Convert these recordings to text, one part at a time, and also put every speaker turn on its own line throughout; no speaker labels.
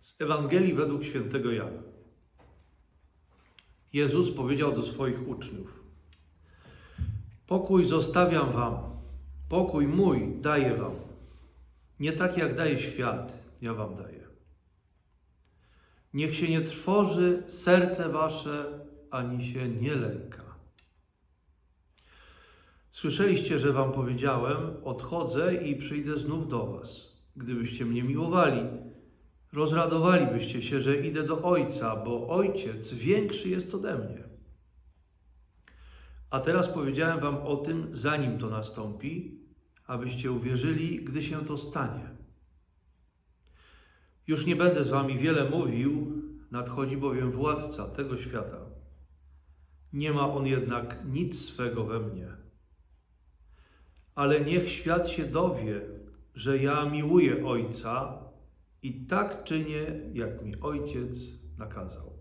Z Ewangelii według świętego Jana. Jezus powiedział do swoich uczniów: Pokój zostawiam wam, pokój mój daję wam. Nie tak jak daje świat, ja wam daję. Niech się nie trwoży serce wasze, ani się nie lęka. Słyszeliście, że wam powiedziałem: Odchodzę i przyjdę znów do was. Gdybyście mnie miłowali, rozradowalibyście się, że idę do Ojca, bo Ojciec większy jest ode mnie. A teraz powiedziałem wam o tym, zanim to nastąpi, abyście uwierzyli, gdy się to stanie. Już nie będę z wami wiele mówił, nadchodzi bowiem władca tego świata. Nie ma on jednak nic swego we mnie. Ale niech świat się dowie, że ja miłuję Ojca i tak czynię, jak mi Ojciec nakazał.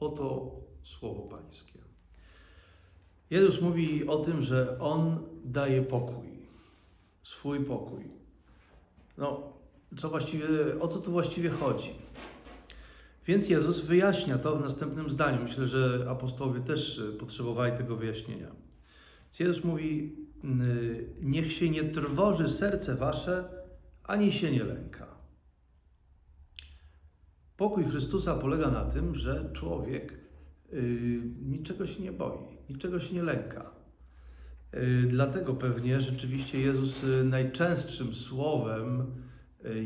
Oto słowo Pańskie. Jezus mówi o tym, że On daje pokój, swój pokój. No, co właściwie, o co tu właściwie chodzi? Więc Jezus wyjaśnia to w następnym zdaniu. Myślę, że apostołowie też potrzebowali tego wyjaśnienia. Więc Jezus mówi: Niech się nie trwoży serce wasze, ani się nie lęka. Pokój Chrystusa polega na tym, że człowiek y, niczego się nie boi, niczego się nie lęka. Y, dlatego pewnie rzeczywiście Jezus y, najczęstszym słowem,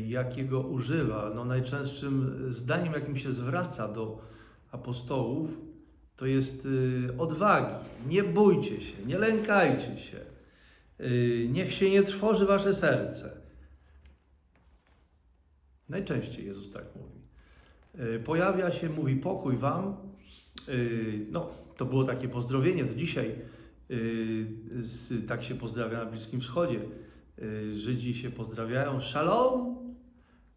jakiego używa, no najczęstszym zdaniem, jakim się zwraca do apostołów, to jest odwagi. Nie bójcie się, nie lękajcie się. Niech się nie trwoży wasze serce. Najczęściej Jezus tak mówi. Y, Pojawia się, mówi pokój wam. Y, No, to było takie pozdrowienie, to dzisiaj y, tak się pozdrawia na Bliskim Wschodzie. Żydzi się pozdrawiają shalom,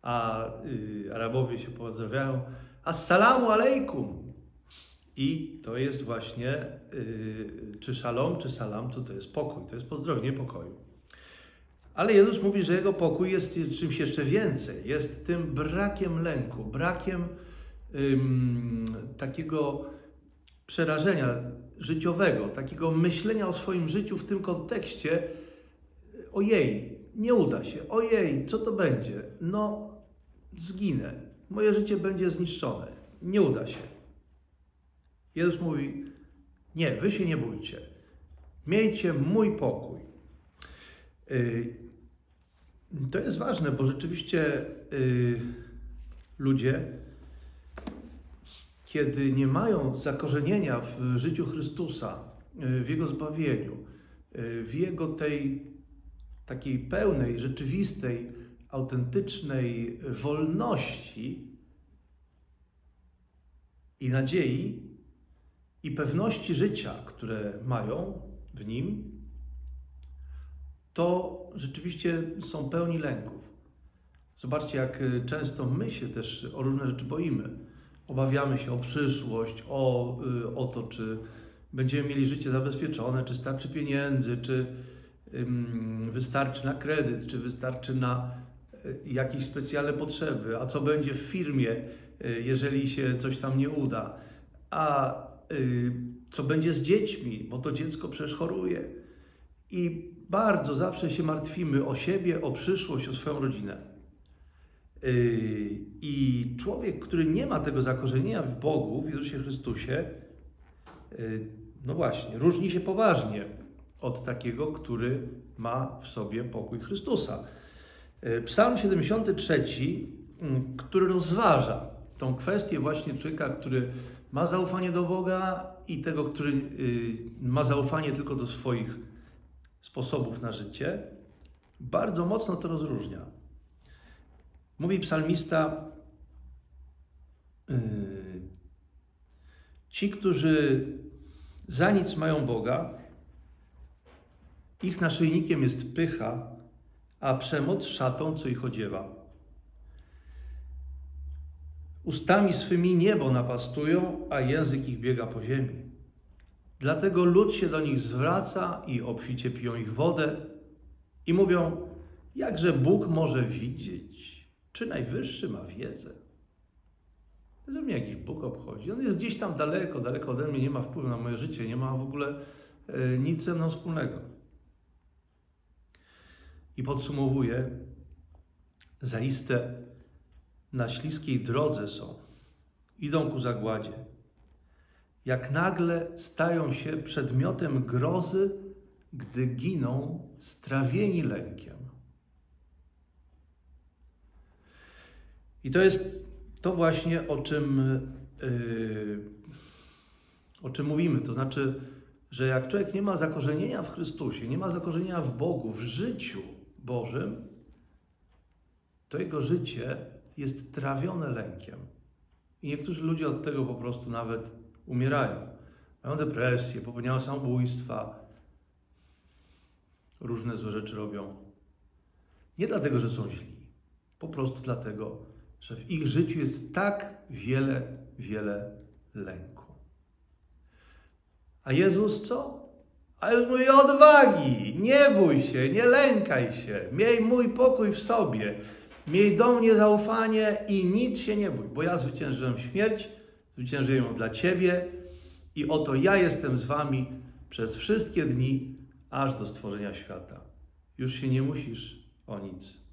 a Arabowie się pozdrawiają assalamu alaikum. I to jest właśnie, czy szalom, czy salam, to to jest pokój, to jest pozdrowienie pokoju. Ale Jezus mówi, że jego pokój jest czymś jeszcze więcej. Jest tym brakiem lęku, brakiem ym, takiego przerażenia życiowego, takiego myślenia o swoim życiu w tym kontekście. Ojej, nie uda się, ojej, co to będzie? No, zginę, moje życie będzie zniszczone, nie uda się. Jezus mówi: Nie, wy się nie bójcie. Miejcie mój pokój. Yy, To jest ważne, bo rzeczywiście yy, ludzie, kiedy nie mają zakorzenienia w życiu Chrystusa, yy, w Jego zbawieniu, yy, w Jego tej takiej pełnej, rzeczywistej, autentycznej wolności i nadziei, i pewności życia, które mają w nim, to rzeczywiście są pełni lęków. Zobaczcie, jak y, często my się też o różne rzeczy boimy. Obawiamy się o przyszłość, o, y, o to, czy będziemy mieli życie zabezpieczone, czy starczy pieniędzy, czy ym, wystarczy na kredyt, czy wystarczy na y, jakieś specjalne potrzeby, a co będzie w firmie, y, jeżeli się coś tam nie uda, a y, co będzie z dziećmi, bo to dziecko przecież choruje. I bardzo zawsze się martwimy o siebie, o przyszłość, o swoją rodzinę. Yy, I człowiek, który nie ma tego zakorzenienia w Bogu, w Jezusie Chrystusie, yy, no właśnie, różni się poważnie od takiego, który ma w sobie pokój Chrystusa. Yy, Psalm 73, mm, który rozważa tą kwestię właśnie człowieka, który ma zaufanie do Boga i tego, który ma zaufanie tylko do swoich sposobów na życie, bardzo mocno to rozróżnia. Mówi psalmista: yy, Ci, którzy za nic mają Boga, ich naszyjnikiem jest pycha, a przemoc szatą, co ich odziewa. Ustami swymi niebo napastują, a język ich biega po ziemi. Dlatego lud się do nich zwraca i obficie piją ich wodę i mówią, jakże Bóg może widzieć. Czy Najwyższy ma wiedzę? Że mnie jakiś Bóg obchodzi. On jest gdzieś tam daleko, daleko ode mnie, nie ma wpływu na moje życie, nie ma w ogóle e, nic ze mną wspólnego. I podsumowuję, zaiste na śliskiej drodze są, idą ku zagładzie. Jak nagle stają się przedmiotem grozy, gdy giną strawieni lękiem. I to jest to właśnie, o czym, yy, o czym mówimy. To znaczy, że jak człowiek nie ma zakorzenienia w Chrystusie, nie ma zakorzenienia w Bogu, w życiu Bożym, to jego życie jest trawione lękiem. I niektórzy ludzie od tego po prostu nawet umierają. Mają depresję, popełniają samobójstwa, różne złe rzeczy robią. Nie dlatego, że są źli, po prostu dlatego, że w ich życiu jest tak wiele, wiele lęku. A Jezus co? A Jezus mówi odwagi, nie bój się, nie lękaj się, miej mój pokój w sobie, miej do mnie zaufanie i nic się nie bój, bo ja zwyciężyłem śmierć, zwyciężyłem dla Ciebie i oto ja jestem z Wami przez wszystkie dni, aż do stworzenia świata. Już się nie musisz o nic